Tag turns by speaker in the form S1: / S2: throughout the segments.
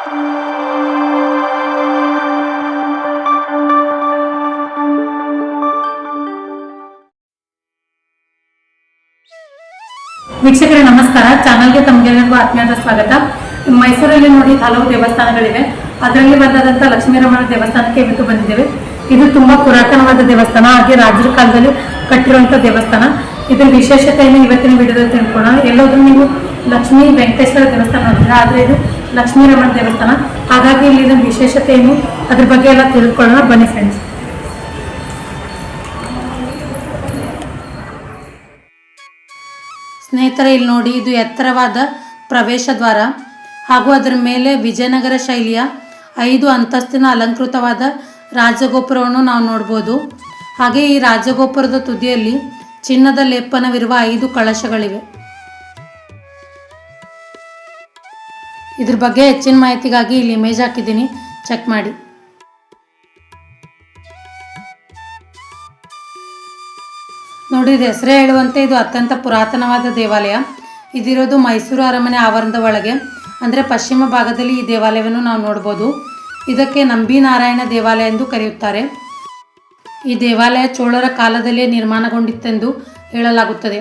S1: ವೀಕ್ಷಕರೇ, ನಮಸ್ಕಾರ. ಚಾನಲ್ಗೆ ತಮಗೆಲ್ಲರಿಗೂ ಆತ್ಮೀಯದ ಸ್ವಾಗತ. ಮೈಸೂರಲ್ಲಿ ನೋಡಿ ಹಲವು ದೇವಸ್ಥಾನಗಳಿವೆ. ಅದರಲ್ಲಿ ಲಕ್ಷ್ಮೀ ಲಕ್ಷ್ಮೀರಮಣ ದೇವಸ್ಥಾನಕ್ಕೆ ಇವತ್ತು ಬಂದಿದ್ದೇವೆ. ಇದು ತುಂಬಾ ಪುರಾತನವಾದ ದೇವಸ್ಥಾನ. ಹಾಗೆ ರಾಜರ ಕಾಲದಲ್ಲಿ ಕಟ್ಟಿರುವಂಥ ದೇವಸ್ಥಾನ. ಇದರ ವಿಶೇಷತೆಯನ್ನು ಇವತ್ತಿನ ವಿಡಿಯೋದಲ್ಲಿ ತಿಳ್ಕೊಳ್ಳೋಣ. ಎಲ್ಲೋದ್ರೂ ನೀವು ಲಕ್ಷ್ಮೀ ವೆಂಕಟೇಶ್ವರ ದೇವಸ್ಥಾನ ನೋಡಿದ್ರೆ ಆದ್ರೆ ಇದು ಲಕ್ಷ್ಮೀರಮಣ ದೇವಸ್ಥಾನ. ಹಾಗಾಗಿ ಇಲ್ಲಿನ ವಿಶೇಷತೆ ಏನು ಅದ್ರ ಬಗ್ಗೆ ಎಲ್ಲ ತಿಳ್ಕೊಳ್ಳೋಣ. ಬನ್ನಿ ಫ್ರೆಂಡ್ಸ್ ಸ್ನೇಹಿತರೆ, ಇಲ್ಲಿ ನೋಡಿ ಇದು ಎತ್ತರವಾದ ಪ್ರವೇಶ ದ್ವಾರ. ಹಾಗೂ ಅದರ ಮೇಲೆ ವಿಜಯನಗರ ಶೈಲಿಯ ಐದು ಅಂತಸ್ತಿನ ಅಲಂಕೃತವಾದ ರಾಜಗೋಪುರವನ್ನು ನಾವು ನೋಡ್ಬೋದು. ಹಾಗೆ ಈ ರಾಜಗೋಪುರದ ತುದಿಯಲ್ಲಿ ಚಿನ್ನದ ಲೇಪನವಿರುವ ಐದು ಕಳಶಗಳಿವೆ. ಇದ್ರ ಬಗ್ಗೆ ಹೆಚ್ಚಿನ ಮಾಹಿತಿಗಾಗಿ ಇಲ್ಲಿ ಇಮೇಜ್ ಹಾಕಿದ್ದೀನಿ. ಚೆಕ್ ಮಾಡಿ. ನೋಡಿ, ಇದು ಹೆಸರೇ ಹೇಳುವಂತೆ ಇದು ಅತ್ಯಂತ ಪುರಾತನವಾದ ದೇವಾಲಯ. ಇದಿರೋದು ಮೈಸೂರು ಅರಮನೆ ಆವರಣದ ಒಳಗೆ. ಅಂದರೆ ಪಶ್ಚಿಮ ಭಾಗದಲ್ಲಿ ಈ ದೇವಾಲಯವನ್ನು ನಾವು ನೋಡ್ಬೋದು. ಇದಕ್ಕೆ ನಂಬಿ ನಾರಾಯಣ ದೇವಾಲಯ ಎಂದು ಕರೆಯುತ್ತಾರೆ. ಈ ದೇವಾಲಯ ಚೋಳರ ಕಾಲದಲ್ಲಿಯೇ ನಿರ್ಮಾಣಗೊಂಡಿತ್ತೆಂದು ಹೇಳಲಾಗುತ್ತದೆ.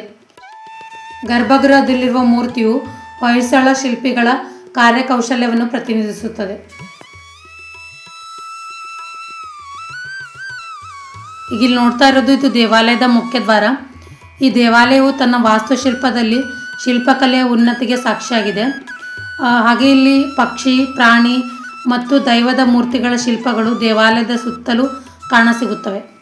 S1: ಗರ್ಭಗೃಹದಲ್ಲಿರುವ ಮೂರ್ತಿಯು ಹೊಯ್ಸಳ ಶಿಲ್ಪಿಗಳ ಕಾರ್ಯಕೌಶಲ್ಯವನ್ನು ಪ್ರತಿನಿಧಿಸುತ್ತದೆ. ಈಗ ಇಲ್ಲಿ ನೋಡ್ತಾ ಇರೋದು ಇದು ದೇವಾಲಯದ ಮುಖ್ಯ ದ್ವಾರ. ಈ ದೇವಾಲಯವು ತನ್ನ ವಾಸ್ತುಶಿಲ್ಪದಲ್ಲಿ ಶಿಲ್ಪಕಲೆಯ ಉನ್ನತಿಗೆ ಸಾಕ್ಷಿಯಾಗಿದೆ. ಹಾಗೆ ಇಲ್ಲಿ ಪಕ್ಷಿ, ಪ್ರಾಣಿ ಮತ್ತು ದೈವದ ಮೂರ್ತಿಗಳ ಶಿಲ್ಪಗಳು ದೇವಾಲಯದ ಸುತ್ತಲೂ ಕಾಣಸಿಗುತ್ತವೆ.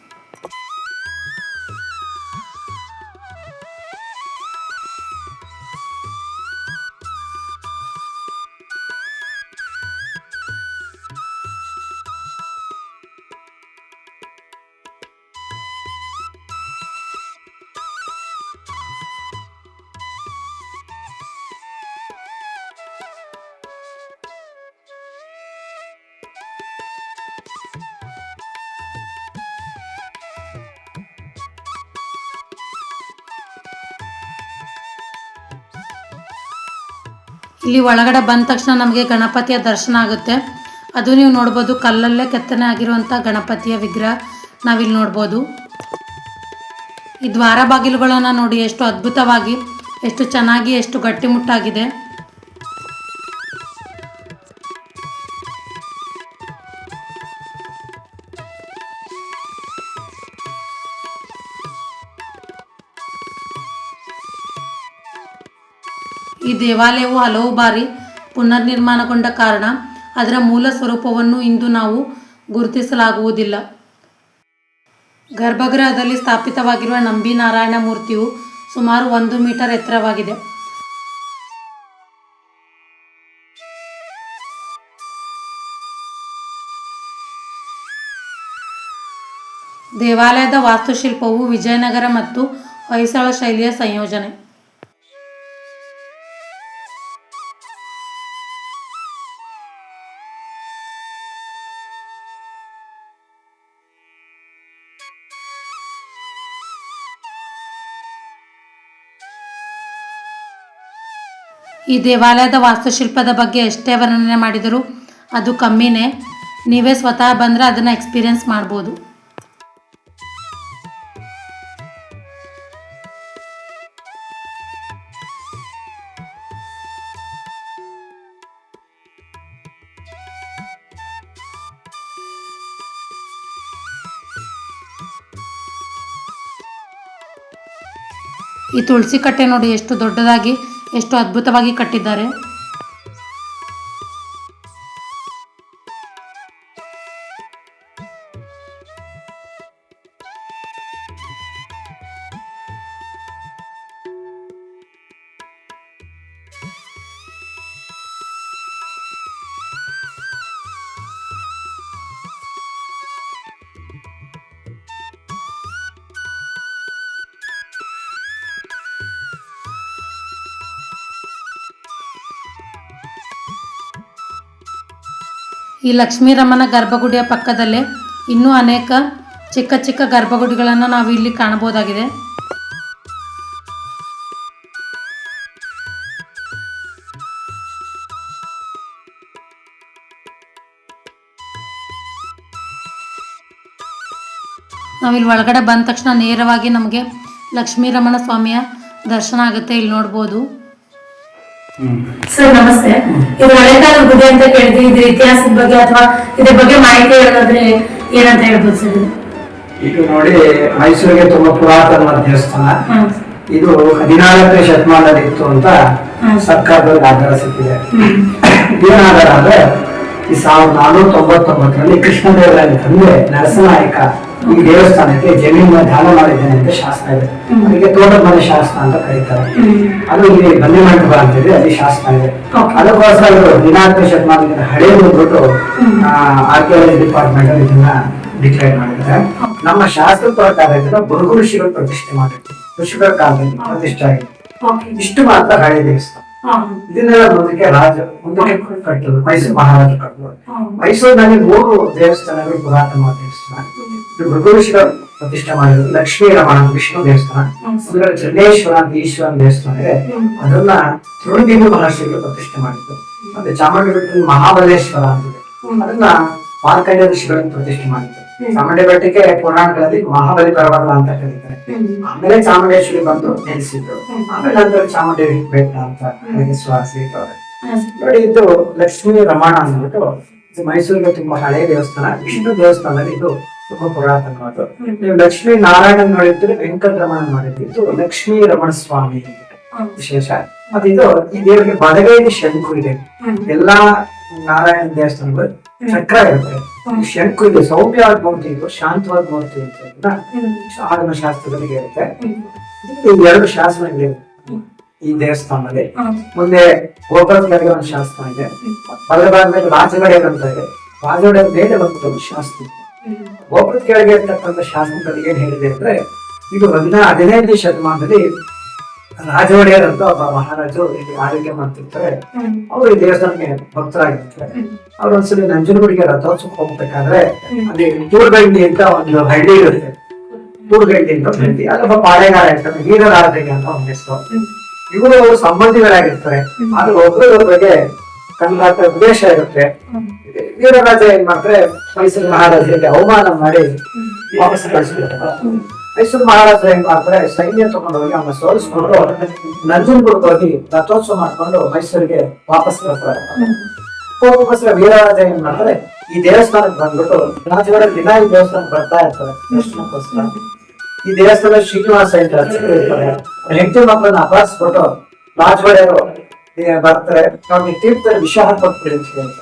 S1: ಇಲ್ಲಿ ಒಳಗಡೆ ಬಂದ ತಕ್ಷಣ ನಮಗೆ ಗಣಪತಿಯ ದರ್ಶನ ಆಗುತ್ತೆ. ಅದು ನೀವು ನೋಡ್ಬೋದು, ಕಲ್ಲಲ್ಲೇ ಕೆತ್ತನೆ ಆಗಿರುವಂಥ ಗಣಪತಿಯ ವಿಗ್ರಹ ನಾವಿಲ್ಲಿ ನೋಡ್ಬೋದು. ಈ ದ್ವಾರ ಬಾಗಿಲುಗಳನ್ನು ನೋಡಿ ಎಷ್ಟು ಅದ್ಭುತವಾಗಿ, ಎಷ್ಟು ಚೆನ್ನಾಗಿ, ಎಷ್ಟು ಗಟ್ಟಿಮುಟ್ಟಾಗಿದೆ. ದೇವಾಲಯವು ಹಲವು ಬಾರಿ ಪುನರ್ನಿರ್ಮಾಣಗೊಂಡ ಕಾರಣ ಅದರ ಮೂಲ ಸ್ವರೂಪವನ್ನು ಇಂದು ನಾವು ಗುರುತಿಸಲಾಗುವುದಿಲ್ಲ. ಗರ್ಭಗೃಹದಲ್ಲಿ ಸ್ಥಾಪಿತವಾಗಿರುವ ನಂಬಿ ನಾರಾಯಣ ಮೂರ್ತಿಯು ಸುಮಾರು ಒಂದು ಮೀಟರ್ ಎತ್ತರವಾಗಿದೆ. ದೇವಾಲಯದ ವಾಸ್ತುಶಿಲ್ಪವು ವಿಜಯನಗರ ಮತ್ತು ಹೊಯ್ಸಳ ಶೈಲಿಯ ಸಂಯೋಜನೆ. ಈ ದೇವಾಲಯದ ವಾಸ್ತುಶಿಲ್ಪದ ಬಗ್ಗೆ ಎಷ್ಟೇ ವರ್ಣನೆ ಮಾಡಿದರೂ ಅದು ಕಮ್ಮಿನೇ. ನೀವೇ ಸ್ವತಃ ಬಂದರೆ ಅದನ್ನು ಎಕ್ಸ್ಪೀರಿಯನ್ಸ್ ಮಾಡ್ಬೋದು. ಈ ತುಳಸಿ ಕಟ್ಟೆ ನೋಡಿ ಎಷ್ಟು ದೊಡ್ಡದಾಗಿ ಎಷ್ಟು ಅದ್ಭುತವಾಗಿ ಕಟ್ಟಿದ್ದಾರೆ. ಈ ಲಕ್ಷ್ಮೀರಮ್ಮನ ಗರ್ಭಗುಡಿಯ ಪಕ್ಕದಲ್ಲೇ ಇನ್ನೂ ಅನೇಕ ಚಿಕ್ಕ ಚಿಕ್ಕ ಗರ್ಭಗುಡಿಗಳನ್ನು ನಾವು ಇಲ್ಲಿ ಕಾಣಬಹುದಾಗಿದೆ. ನಾವಿಲ್ಲಿ ಒಳಗಡೆ ಬಂದ ತಕ್ಷಣ ನೇರವಾಗಿ ನಮಗೆ ಲಕ್ಷ್ಮೀರಮಣ ಸ್ವಾಮಿಯ ದರ್ಶನ ಆಗುತ್ತೆ ಇಲ್ಲಿ ನೋಡ್ಬೋದು. ಸರ್ ನಮಸ್ತೆ ಇದು ಹಳೆಕಾಲ ಗುಡಿ ಅಂತ ಕೇಳಿದ್ವಿ ಇದ್ರ ಇತಿಹಾಸದ ಬಗ್ಗೆ ಅಥವಾ ಇದ್ರ ಬಗ್ಗೆ ಮಾಹಿತಿ ಹೇಳೋದಾದ್ರೆ ಏನಂತ ಹೇಳ್ಬೋದು ಸರ್ ಇದು?
S2: ನೋಡಿ ಮೈಸೂರಿಗೆ ತುಂಬಾ ಪುರಾತನ ದೇವಸ್ಥಾನ. ಇದು ಹದಿನಾಲ್ಕನೇ ಶತಮಾನದಲ್ಲಿ ಇತ್ತು ಅಂತ. ಸರ್ಕಾರದಲ್ಲಿ ಆಧಾರ ಸಿಕ್ಕಿದೆ ಏನಾಧಾರ ಅಂದ್ರೆ ಈ ಸಾವಿರದ ನಾನೂರ ತೊಂಬತ್ತೊಂಬತ್ತರಲ್ಲಿ ಕೃಷ್ಣದೇವರಾಯ ತಂದೆ ನರಸನಾಯಕ ಈ ದೇವಸ್ಥಾನಕ್ಕೆ ಜಮೀನ ದಾನ ಮಾಡಿದ್ದೇನೆ ಅಂತ ಶಾಸ್ತ್ರ ಇದೆ. ಅದಕ್ಕೆ ತೋಟದ ಮನೆ ಶಾಸ್ತ್ರ ಅಂತ ಕರೀತಾರೆ. ಅದು ಇಲ್ಲಿ ಬನ್ನಿ ಮಂಟಪ ಅಂತಿದೆ ಅಲ್ಲಿ ಶಾಸ್ತ್ರ ಇದೆ. ಅದಕ್ಕೋಸ್ಕರ ಇದು ಹದಿನಾಲ್ಕನೇ ಶತಮಾನದಿಂದ ಹಳೆ
S1: ಬಂದ್ಬಿಟ್ಟು.
S2: ಆರ್ಕಿಯಾಲಜಿ ಡಿಪಾರ್ಟ್ಮೆಂಟ್ ಅಲ್ಲಿ ಇದನ್ನ ಡಿಕ್ಲೇರ್ ಮಾಡಿದ್ದಾರೆ. ನಮ್ಮ ಶಾಸ್ತ್ರ ಪ್ರಕಾರ ಇದನ್ನ ಬುರುಗು ಋಷಿಗಳು ಪ್ರತಿಷ್ಠೆ ಮಾಡಿದ್ರು. ಋಷಿಗಳ ಕಾಲದಲ್ಲಿ ಪ್ರತಿಷ್ಠೆ ಆಗಿದೆ. ಇಷ್ಟು ಮಾತ್ರ ಹಳೆ ದೇವಸ್ಥಾನ. ಇದನ್ನೆಲ್ಲ ಮುಂದಕ್ಕೆ ರಾಜ ಮುಂದಕ್ಕೆ ಕಟ್ಟದು ಮೈಸೂರು ಮಹಾರಾಜ
S1: ಕಟ್ಟದು.
S2: ಮೈಸೂರಿನಲ್ಲಿ ಮೂರು ದೇವಸ್ಥಾನಗಳು ಪುರಾತನವಾದ ದೇವಸ್ಥಾನ. ಇದು ಭೃಗು ಪ್ರತಿಷ್ಠೆ ಮಾಡಿದ್ರು ಲಕ್ಷ್ಮೀ ರಮಣ ವಿಷ್ಣು ದೇವಸ್ಥಾನ. ಅಂದ್ರೆ ಚಂಡೇಶ್ವರ ಅಂತ ಈಶ್ವರ ದೇವಸ್ಥಾನ ಇದೆ. ಅದನ್ನ ತೃಣಬಿಂದು ಮಹರ್ಷಿಗಳು ಪ್ರತಿಷ್ಠೆ ಮಾಡಿದ್ರು. ಮತ್ತೆ ಚಾಮುಂಡಿ ಬೆಟ್ಟದಲ್ಲಿ ಮಹಾಬಲೇಶ್ವರ ಅಂತಿದೆ. ಅದನ್ನ ಮಾರ್ಕಂಡ ಋಷಿಗಳನ್ನು ಪ್ರತಿಷ್ಠೆ ಮಾಡಿದ್ರು. ಚಾಮುಂಡಿ ಬೆಟ್ಟಕ್ಕೆ ಪುರಾಣಗಳಲ್ಲಿ ಮಹಾಬಲಿ ಪರ್ವತ ಅಂತ ಕರೀತಾರೆ. ಆಮೇಲೆ ಚಾಮುಂಡೇಶ್ವರಿ ಬಂದು ನೆಲೆಸಿದ್ರು. ಆಮೇಲೆ ನಂತರ ಚಾಮುಂಡಿ ಬೆಟ್ಟ ಅಂತ ನನಗೆ.
S1: ಹಾ,
S2: ನೋಡಿ ಇದು ಲಕ್ಷ್ಮೀ ರಮಣ ಅಂದ್ಬಿಟ್ಟು ಮೈಸೂರಿಗೆ ತುಂಬಾ ಹಳೆಯ ದೇವಸ್ಥಾನ. ವಿಷ್ಣು ದೇವಸ್ಥಾನದಲ್ಲಿ ಇದು ತುಂಬಾ ಪುರಾತನವಾದ. ನೀವು ಲಕ್ಷ್ಮೀ ನಾರಾಯಣ ನೋಡಿದ್ರೆ ವೆಂಕಟರಮಣ ರಮಣ ಇದು ಲಕ್ಷ್ಮೀ ರಮಣ ಸ್ವಾಮಿ ವಿಶೇಷ. ಮತ್ತೆ ಇದು ಈ ದೇವರಿಗೆ ಬಲಗೈಲಿ ಶಂಕು ಇದೆ. ಎಲ್ಲಾ ನಾರಾಯಣ ದೇವಸ್ಥಾನಗಳು ಚಕ್ರ ಇರುತ್ತೆ. ಶಂಕು ಇದೆ ಸೌಮ್ಯವಾದ ಮೂರ್ತಿ ಇದು ಶಾಂತವಾದ ಮೂರ್ತಿ ಅಂತ. ಆಗಮ ಶಾಸ್ತ್ರದಲ್ಲಿ ಇರುತ್ತೆ. ಎರಡು ಶಾಸನಗಳಿವೆ ಈ ದೇವಸ್ಥಾನದಲ್ಲಿ. ಮುಂದೆ ಗೋಪುರದ ಕೆಳಗೆ ಒಂದು ಶಾಸ್ತ್ರ ಇದೆ. ಬಲಭಾಗದಲ್ಲಿ ರಾಜಗಡೆ ಅಂತ ಇದೆ. ರಾಜಗಡೆ ಮೇಲೆ ಒಂದು ಒಂದು ಶಾಸ್ತ್ರ ಇದೆ. ಗೋಪುರದ ಕೆಳಗೆ ಇರ್ತಕ್ಕಂಥ ಶಾಸನದಲ್ಲಿ ಏನ್ ಹೇಳಿದೆ ಅಂದ್ರೆ ಇದು ಒಂದ ಹದಿನೈದನೇ ಶತಮಾನದಲ್ಲಿ ರಾಜ ಒಡೆಯರ್ ಅಂತ ಒಬ್ಬ ಮಹಾರಾಜರು ಇಲ್ಲಿ ಆಳ್ವಿಕೆ ಮಾಡ್ತಿರ್ತಾರೆ. ಅವರು ಈ ದೇವಸ್ಥಾನಕ್ಕೆ ಭಕ್ತರಾಗಿರ್ತಾರೆ ಅವ್ರ ಒಂದ್ಸಲಿ ನಂಜನಗುಡಿಗೆ ರಥೋತ್ಸವಕ್ಕೆ ಹೋಗ್ಬೇಕಾದ್ರೆ. ಅಲ್ಲಿ ತೂರ್ಗಂಡಿ ಅಂತ ಒಂದು ಹಳ್ಳಿ ಇರುತ್ತೆ ತೂರ್ಗಂಡಿ ಅಂತ ಹಳ್ಳಿ ಅದೊಬ್ಬ ಪಾಳೆಗಾರ ಇರ್ತಾರೆ ವೀರರಾಜಗೆ ಅಂತ ಒಂದು ಹೆಸರು. ಇವರು ಸಂಬಂಧಿಗಳಾಗಿರ್ತಾರೆ. ಆದ್ರೆ ಒಬ್ಬರೊಬ್ಬರಿಗೆ ಕಂದಾಟ ದ್ವೇಷ ಇರುತ್ತೆ ವೀರರಾಜ ಏನ್ ಮಾಡ್ತಾರೆ ಮೈಸೂರು ಮಹಾರಾಜರಿಗೆ ಅವಮಾನ ಮಾಡಿ. ವಾಪಸ್ ಕಳಿಸ್ಬಿಡ್ತಾರೆ. ಮೈಸೂರು ಮಹಾರಾಜ ಏನ್ ಮಾಡ್ತಾರೆ ಸೈನ್ಯ ತಗೊಂಡು ಹೋಗಿ ಅವನ್ನ ಸೋಲಿಸ್ಕೊಂಡು ನಂಜನಗೂಡ್ಗೆ ಹೋಗಿ ರಥೋತ್ಸವ ಮಾಡ್ಕೊಂಡು ಮೈಸೂರಿಗೆ ವಾಪಸ್ ಬರ್ತಾರೆ. ಅದಕ್ಕೋಸ್ಕರ ವೀರರಾಜ ಏನ್ ಮಾಡ್ತಾರೆ ಈ ದೇವಸ್ಥಾನಕ್ಕೆ ಬಂದ್ಬಿಟ್ಟು ರಾಜಗಡ ದಿನ ಈ ದೇವಸ್ಥಾನಕ್ಕೆ ಬರ್ತಾ ಇರ್ತಾರೆ ದರ್ಶನಕ್ಕೋಸ್ಕರ ಈ ದೇವಸ್ಥಾನ ಶ್ರೀನಿವಾಸ ಅಂತ ಹೆಂಡತಿ ಮಕ್ಕಳನ್ನ ಅಪಹರಿಸ್ಬಿಟ್ಟು ರಾಜವಾಡೆಯವರು ಬರ್ತಾರೆ. ಅವ್ರಿಗೆ ತೀರ್ಥದಲ್ಲಿ ವಿಷ ಹಾಕೊಟ್ಬಿಡಿ ಅಂತ.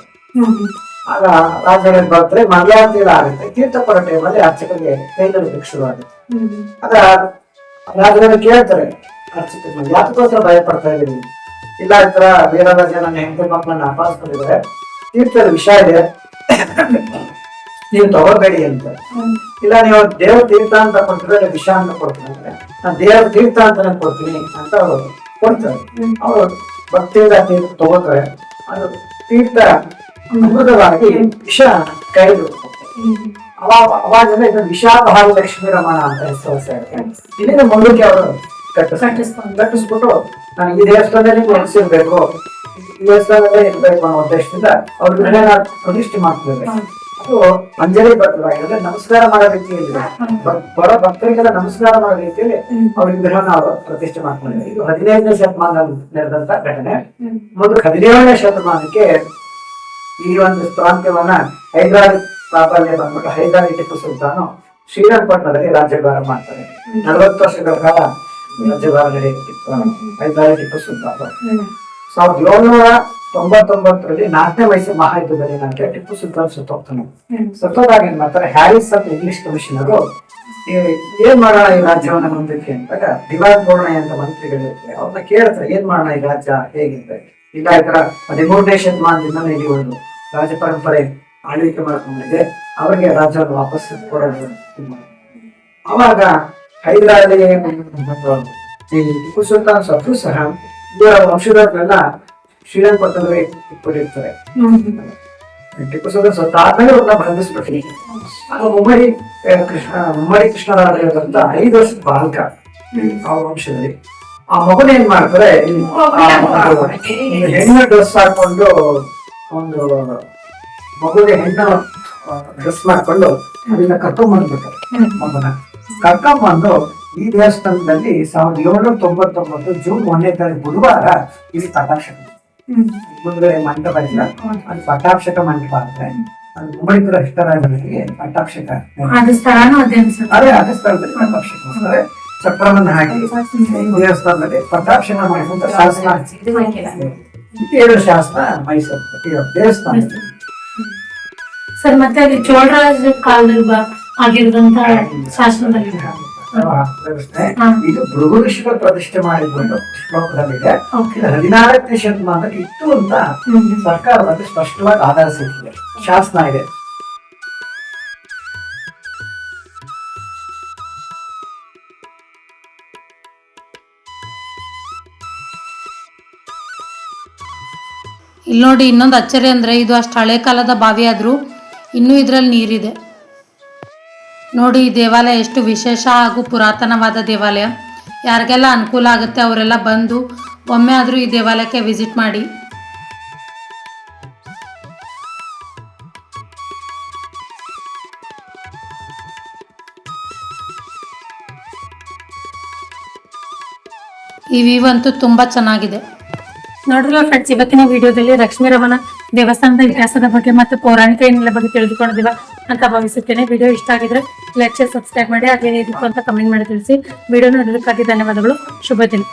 S2: ಆಗ ರಾಜರೇ ಬರ್ತಾರೆ ಮಂಗಳಾರತಿ ಆಗುತ್ತೆ. ತೀರ್ಥ ಕೊಡೋ ಟೈಮಲ್ಲಿ ಅರ್ಚಕರಿಗೆ ಕೈಗಳಿಗೆ ಶುರು ಆಗುತ್ತೆ. ಆಗ ರಾಜರನ್ನು ಕೇಳ್ತಾರೆ ಅರ್ಚಕರು, ಯಾತಕ್ಕೋಸ್ಕರ ಭಯ ಪಡ್ತಾ ಇದ್ದೀನಿ ಇಲ್ಲ, ಈ ತರ ವೀರರಾಜ ನನ್ನ ಹೆಂಡತಿ ಮಕ್ಕಳನ್ನ ಅಪಾಸ್ಕೊಂಡಿದ್ದಾರೆ ತೀರ್ಥದ ವಿಷ ಇದೆ. ನೀವು ತಗೋಬೇಡಿ ಅಂತ. ಇಲ್ಲ, ನೀವು ದೇವ್ರ ತೀರ್ಥ ಅಂತ ಕೊಡ್ತೀರ ವಿಷ ಅಂತ ಕೊಡ್ತೀನಿ ಅಂದ್ರೆ ನಾನು ದೇವ್ರ ತೀರ್ಥ ನಾನು ಕೊಡ್ತೀನಿ ಅಂತ ಅವರು ಕೊಡ್ತಾರೆ. ಅವರು ಭಕ್ತಿಯಿಂದ ತೀರ್ಥ ತಗೋತಾರೆ ಅದು ತೀರ್ಥ ಅಮೃತವಾಗಿ ವಿಷ ಕೈದು. ಅವಾಗ ಅವಾಗೆಲ್ಲ ಇದು ವಿಷಾಪಹಾರ ಲಕ್ಷ್ಮೀ ರಮಣ ಅಂತ ಹೆಸರು ಇಲ್ಲಿಂದ ಮುಂದಕ್ಕೆ ಅವರು ಕಟ್ಟಿಸ್
S1: ಕಟ್ಟಿಸ್ಕೊಂಡು.
S2: ಕಟ್ಟಿಸ್ಬಿಟ್ಟು ನಾನು ಈ ದೇವಸ್ಥಾನದಲ್ಲಿ ಮುಗಿಸಿರ್ಬೇಕು ಈ ದೇವಸ್ಥಾನದಲ್ಲೇ ಇರ್ಬೇಕು ಅನ್ನೋ ಉದ್ದೇಶದಿಂದ ಅವ್ರ ಪ್ರತಿಷ್ಠೆ ಮಾಡ್ತಿದ್ದಾರೆ
S1: ಹ್ಮ್.
S2: ಅದು ಅಂದ್ರೆ ನಮಸ್ಕಾರ ಮಾಡೋ ರೀತಿಯಲ್ಲಿ ಬರ ಬರೋ ಭಕ್ತರಿಗೆಲ್ಲ ನಮಸ್ಕಾರ ಮಾಡೋ ರೀತಿಯಲ್ಲಿ. ಅವ್ರ ವಿಗ್ರಹನ ಅವರು ಪ್ರತಿಷ್ಠೆ ಮಾಡ್ಕೊಂಡಿದ್ದಾರೆ ಇದು ಹದಿನೈದನೇ ಶತಮಾನ ನಡೆದಂತ ಘಟನೆ. ಮೊದಲು ಹದಿನೇಳನೇ ಶತಮಾನಕ್ಕೆ ಈ ಒಂದು ಪ್ರಾಂತ್ಯವನ್ನ ಹೈದ್ರಾಬಾದ್ ಪ್ರಾಬಲ್ಯ ಬಂದ್ಬಿಟ್ಟು ಹೈದ್ರಾಬಾದ್ ಟಿಪ್ಪು ಸುಲ್ತಾನು ಶ್ರೀರಂಗಪಟ್ಟಣದಲ್ಲಿ ರಾಜ್ಯಭಾರ ಮಾಡ್ತಾರೆ. ನಲವತ್ತು ವರ್ಷಗಳ ಕಾಲ ರಾಜ್ಯಭಾರ ನಡೆಯುತ್ತಿತ್ತು ಹೈದ್ರಾಬಾದ್ ಟಿಪ್ಪು ಸುಲ್ತಾನು. ಸಾವಿರದ ಏಳ್ನೂರ ತೊಂಬತ್ತೊಂಬತ್ತರಲ್ಲಿ ನಾಲ್ಕನೇ ವಯಸ್ಸು ಮಹಾಯುದ್ಧದಲ್ಲಿ ಏನಂದ್ರೆ ಟಿಪ್ಪು ಸುಲ್ತಾನ್ ಸುತ್ತೋಗ್ತಾನೆ. ಸತ್ತೋದಾಗ ಏನ್ ಮಾಡ್ತಾರೆ ಹ್ಯಾರಿಸ್ ಅಂತ ಇಂಗ್ಲಿಷ್ ಕಮಿಷನರು ಏನ್ ಮಾಡೋಣ ಈ ರಾಜ್ಯವನ್ನ ಮುಂದಕ್ಕೆ? ಅಂತಾಗ ದಿವಾನ್ ಬೋರ್ಣೆ ಅಂತ ಮಂತ್ರಿಗಳಿರ್ತಾರೆ ಅವ್ರನ್ನ ಕೇಳ್ತಾರೆ ಏನ್ ಮಾಡೋಣ ಈ ರಾಜ್ಯ ಹೇಗಿದೆ ಇಲ್ಲ ಈ ತರ ಹದಿಮೂರನೇ ಶತಮಾನದಿಂದ ಇಲ್ಲಿ ಒಂದು ರಾಜ ಪರಂಪರೆ ಆಳ್ವಿಕೆ ಮಾಡ್ಕೊಂಡಿದೆ. ಅವರಿಗೆ ರಾಜ್ಯವನ್ನು ವಾಪಸ್ ಕೊಡೋದು. ಅವಾಗ ಹೈದರಾಲಿ ಈ ಟಿಪ್ಪು ಸುಲ್ತಾನ್ ಸತ್ರು ಸಹ ಇವರ ವಂಶದವರನ್ನೆಲ್ಲ ಶ್ರೀರಂಗಪಟ್ಟಣದಲ್ಲಿ ಇಟ್ಕೊಂಡಿರ್ತಾರೆ. ಟಿಪ್ಪು ಸುಲ್ತಾನ್ ಸತ್ತ ಆದ್ಮೇಲೆ ಅವ್ರನ್ನ ಬಂಧಿಸ್ಬಿಟ್ರಿ. ಮುಮ್ಮಡಿ ಕೃಷ್ಣ ಮುಮ್ಮಡಿ ಕೃಷ್ಣರಾಜ ಐದು ವರ್ಷದ ಬಾಲಕ ಆ ವಂಶದಲ್ಲಿ. ಆ ಮಗನ ಏನ್ ಮಾಡ್ತಾರೆ? ಹೆಣ್ಣು ಡ್ರೆಸ್ ಹಾಕೊಂಡು ಒಂದು ಮಗುವಿಗೆ ಹೆಣ್ಣು ಡ್ರೆಸ್ ಮಾಡ್ಕೊಂಡು ಅದನ್ನ ಕರ್ಕೊಂಡ್ ಬಂದ್ಬಿಡ್ತಾರೆ
S1: ಹ್ಮ್.
S2: ಮಗನ. ಕರ್ಕೊಂಡ್ಬಂದು ಈ ದೇವಸ್ಥಾನದಲ್ಲಿ ಸಾವಿರದ ಏಳ್ನೂರ ತೊಂಬತ್ತೊಂಬತ್ತು ಜೂನ್ ಒಂದನೇ ತಾರೀಕು ಬುಧವಾರ ಇಲ್ಲಿ
S1: ಹ್ಮ್.
S2: ಮುಂದ್ಗಡೆ ಮಂಟಪ ಇಲ್ಲ ಅದು ಪಟ್ಟಾಭಿಷೇಕ ಮಂಟಪ ಅಂದ್ರೆ ಅದು ಕುಂಬಳಿಪುರ ಇಷ್ಟರಾಜನಿಗೆ ಪಟ್ಟಾಭಿಷೇಕ
S1: ಅದು ಸ್ಥಳನೂ ಅದೇ
S2: ಅದೇ ಅದೇ ಸ್ಥಳದಲ್ಲಿ ಪಟಾಕ್ಷಕ ಮಾಡ್ತಾರೆ. ಚಕ್ರವನ್ನು ಹಾಕಿ ದೇವಸ್ಥಾನದಲ್ಲಿ ಪಟ್ಟಾಭಿಷೇಕ ಮಾಡುವಂತ ಶಾಸನ. ಏಳು ಶಾಸನ ಮೈಸೂರು ದೇವಸ್ಥಾನ.
S1: ಸರ್ ಮತ್ತೆ ಅಲ್ಲಿ ಚೋಳರಾಜ ಕಾಲದಲ್ಲಿ ಆಗಿರುವಂತಹ ಶಾಸನದಲ್ಲಿ ಹಾ.
S2: ಇದು ಭೃಗು ಋಷಿಗಳು ಪ್ರತಿಷ್ಠೆ ಮಾಡಿಕೊಂಡು ಶ್ಲೋಕದಲ್ಲಿದೆ. ಇದು ಹದಿನಾಲ್ಕನೇ ಶತಮಾನದಲ್ಲಿ ಇತ್ತು ಅಂತ ಸರ್ಕಾರದಲ್ಲಿ ಸ್ಪಷ್ಟವಾಗಿ ಆಧಾರ ಸಿಗ್ತದೆ ಶಾಸನ ಇದೆ.
S1: ಇಲ್ಲಿ ನೋಡಿ ಇನ್ನೊಂದು ಅಚ್ಚರಿ ಅಂದ್ರೆ ಇದು ಅಷ್ಟು ಹಳೆ ಕಾಲದ ಬಾವಿ ಆದ್ರೂ ಇನ್ನೂ ಇದರಲ್ಲಿ ನೀರಿದೆ. ನೋಡಿ, ಈ ದೇವಾಲಯ ಎಷ್ಟು ವಿಶೇಷ ಹಾಗೂ ಪುರಾತನವಾದ ದೇವಾಲಯ. ಯಾರಿಗೆಲ್ಲ ಅನುಕೂಲ ಆಗುತ್ತೆ ಅವರೆಲ್ಲ ಬಂದು ಒಮ್ಮೆ ಆದರೂ ಈ ದೇವಾಲಯಕ್ಕೆ ವಿಸಿಟ್ ಮಾಡಿ. ಈ ವ್ಯೂ ಅಂತೂ ತುಂಬ ಚೆನ್ನಾಗಿದೆ. ನೋಡ್ರಲ್ಲ ಫ್ರೆಂಡ್ಸ್ ಇವತ್ತಿನ ವಿಡಿಯೋದಲ್ಲಿ ಲಕ್ಷ್ಮೀ ರಮಣ ದೇವಸ್ಥಾನದ ಇತಿಹಾಸದ ಬಗ್ಗೆ ಮತ್ತು ಪೌರಾಣಿಕ ಹಿನ್ನೆಲೆ ಬಗ್ಗೆ ತಿಳಿದುಕೊಂಡಿದ್ದೀವ ಅಂತ ಭಾವಿಸುತ್ತೇನೆ. ವಿಡಿಯೋ ಇಷ್ಟ ಆಗಿದ್ರೆ ಲೈಕ್ ಶೇರ್ ಸಬ್ಸ್ಕ್ರೈಬ್ ಮಾಡಿ, ಹಾಗೆ ಇದಕ್ಕೂ ಅಂತ ಕಮೆಂಟ್ ಮಾಡಿ ತಿಳಿಸಿ. ವಿಡಿಯೋ ನೋಡೋದಕ್ಕಾಗಿ ಧನ್ಯವಾದಗಳು. ಶುಭ ದಿನ.